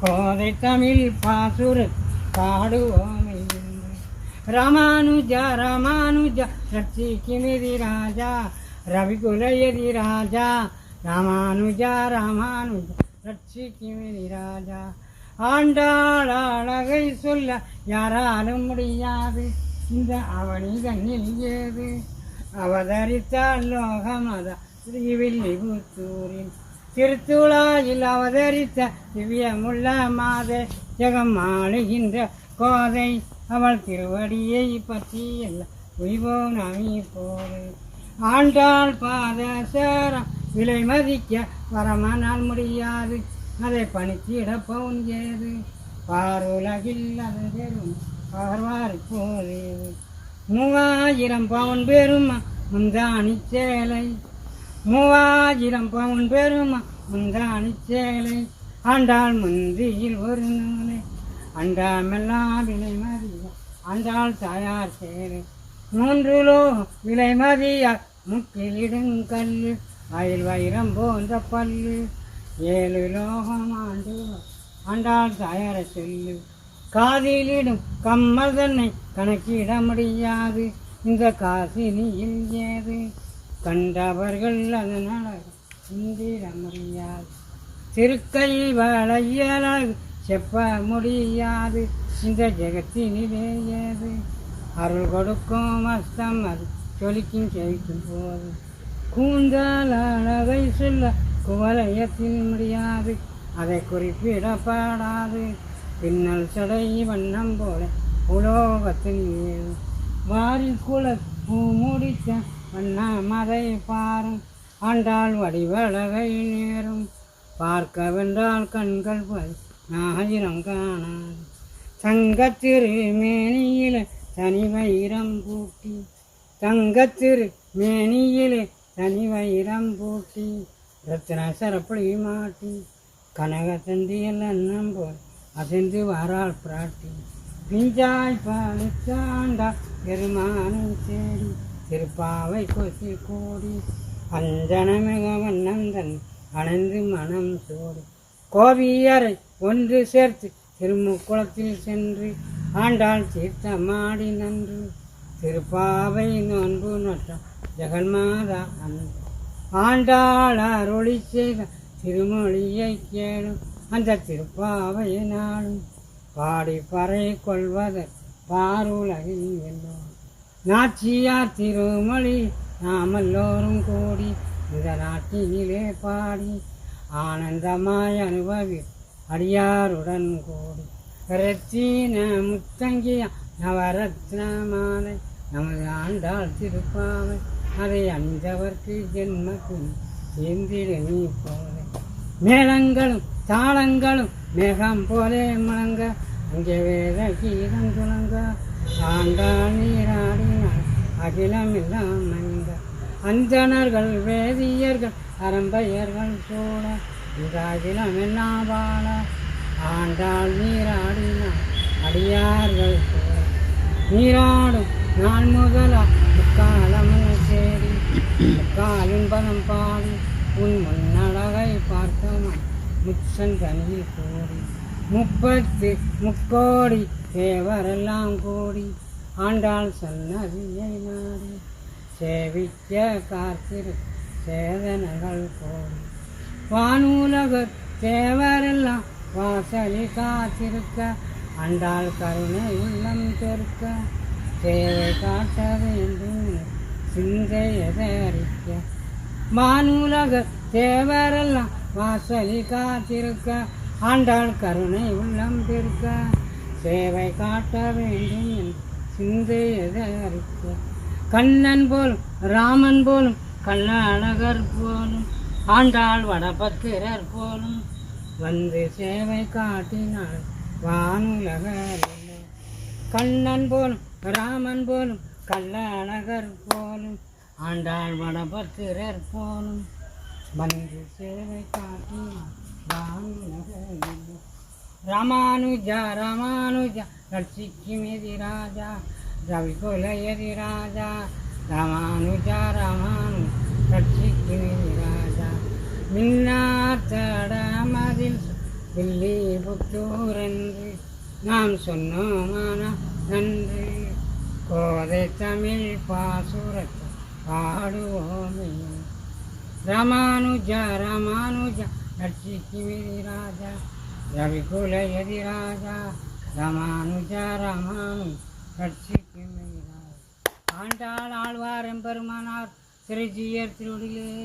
கோதை தமிழ் பாசுரு பாடுவோமே. என்று. ராமானுஜா ராமானுஜா ரட்சிக்குமிதி ராஜா ரவிகுலயதி ராஜா ராமானுஜா ராமானுஜா ரட்சிக்குமிதி ராஜா ஆண்டாள் அழகை சொல்ல யாராலும் முடியாது. இந்த அவனி கண்ணில் ஏது? அவதரித்தால் லோகமத ஸ்ரீவில்லிபுத்தூரில் திருத்துழாயில் அவதரித்த திவ்யமுள்ள மாதே ஜெகம் ஆளுகின்ற கோதை அவள் திருவடியை பற்றி எல்லாம் உய்வோ நமி போது. ஆண்டாள் பாத சேரம் விலை மதிக்க வரமானால் முடியாது அதை பணித்திட பவுன் பாருலகில் அது பெரும் பார்வாரி போது. மூவாயிரம் பவுன் பெரும் முந்தாணி சேலை மூவாயிரம் பவுன் பெருமா முந்தானி சேலை. ஆண்டாள் முந்தியில் ஒரு நூலை அண்டாமெல்லாம் விலை மதியா ஆண்டாள் தாயார் சேலை. மூன்றுலோ விலை மதியா முக்கிலிடும் கல்லு அயில் வைரம் போன்ற பல்லு. ஏழு லோகம் ஆண்டு ஆண்டாள் தாயார சொல்லு. காதிலிடும் கம்மல் தன்னை கணக்கிட முடியாது இந்த காசினியில் ஏது? கண்டவர்கள் அதனால் சிந்திட முடியாது திருக்கை வளையலாக செப்ப முடியாது இந்த ஜெகத்தினிலே ஏது? அருள் கொடுக்கும் அஸ்தம் அது சொலிக்கும் செவிக்கும் போது. கூந்தால் அழகை சொல்ல குவலயத்தில் முடியாது அதை குறிப்பிடப்படாது பின்னல் சடை வண்ணம் போல உலோகத்தில் ஏது? வாரில் குல பூ முடித்த வண்ணமதை பாரும். ஆண்டாள் வடிவழகை நேரும். பார்க்க வென்றால் கண்கள் பல் நாயிரம் காணாது. தங்கத்திரு மேனியில தனி வைரம் பூட்டி. தங்கத்திரு மேனியிலே தனி வைரம் பூட்டி. ரத்ன சரப்படி மாட்டி. கனக தந்தியில் அன்னம் போல் அசைந்து வாரால் பிராட்டி. பிஞ்சாய் பாலித்தாண்டா பெருமானை தேடி. திருப்பாவை கொசி கோடி அஞ்சனமிக வண்ணந்தன் அணைந்து மனம் சோடி. கோவியரை ஒன்று சேர்த்து திருமுக்குளத்தில் சென்று ஆண்டாள் தீர்த்தமாடி நன்று. திருப்பாவை நோன்பு நற்ற ஜெகன்மாதா அன்று. ஆண்டாள் அருளி செய்த திருமொழியை கேளும் அந்த திருப்பாவை நாளும் பாடி பறை கொள்வதற் பாருலகில் வெல்லோம் நாச்சியார் திருமொழி நாமெல்லோரும் கூடி இந்த நாட்டினிலே பாடி ஆனந்தமாய் அனுபவி அடியாருடன் கூடி ரத்தின முத்தங்கிய நவரத்ன மாலை நமது ஆண்டாள் திருப்பாவை அதை அணிந்தவர்க்கு ஜென்மக்கும் எந்திர நீ போலே. மேளங்களும் தாளங்களும் மேகம் போலே முழங்க அங்கே வேத கீதம் துணங்க ஆண்டாள் நீராடி அகிலம் எல்லாம் மங்க அந்தணர்கள் வேதியர்கள் அரம்பையர்கள் சூழ இது அகிலம் எல்லாம் வாழ? ஆண்டாள் நீராடினாள் அடியார்கள் நீராடும் நான் முதலா முக்காலம் சேரி முக்காலின் பதம் பாடி. உன் முன்னழகை பார்த்தவன் முச்சன் தனியில் கோடி. முப்பத்து முக்கோடி தேவரெல்லாம் கோடி. ஆண்டாள் சொன்ன சேவிக்க காத்திரு சேதனங்கள் கோடி வானூலகர் தேவரெல்லாம் வாசலி காத்திருக்க அண்டாள் கருணை உள்ளம் தெருக்க தேவை காட்டது என்று சிந்தையதை அறிக்க வானூலக தேவரெல்லாம் வாசலி காத்திருக்க ஆண்டாள் கருணை உள்ளம் பெருக்க சேவை காட்ட வேண்டும் என்று சிந்தையதற்கு கண்ணன் போலும் ராமன் போலும் கண்ணழகர் போலும் ஆண்டாள் வடபத்திரர் போலும் வந்து சேவை காட்டினாள் வானுலகர். கண்ணன் போலும் ராமன் போலும் கள்ளழகர் போலும் ஆண்டாள் வடபத்திரர் போலும் வந்து சேவை காட்டினாள் வானுலகர். ராமானுஜா ராமானுஜா ரட்சிக்குமிதி ராஜா ரவிகுலயதி ராஜா ராமானுஜா ராமானு ரட்சிக்குமிதி ராஜா. மின்னாத்தட தில்லி வில்லி நாம் சொன்னோமான நன்று. கோதை தமிழ் பாசுரத்தை பாடுவோமே. ராமானுஜா ராமானுஜா நட்சிக்கு ராஜா. ரவிகுல எதிராஜா ராமானுஜா ராமானு நட்சிக்கு ராஜா ஆண்டாள் ஆழ்வார் எம்பெருமானார் திருஜியர் திருவடிகளே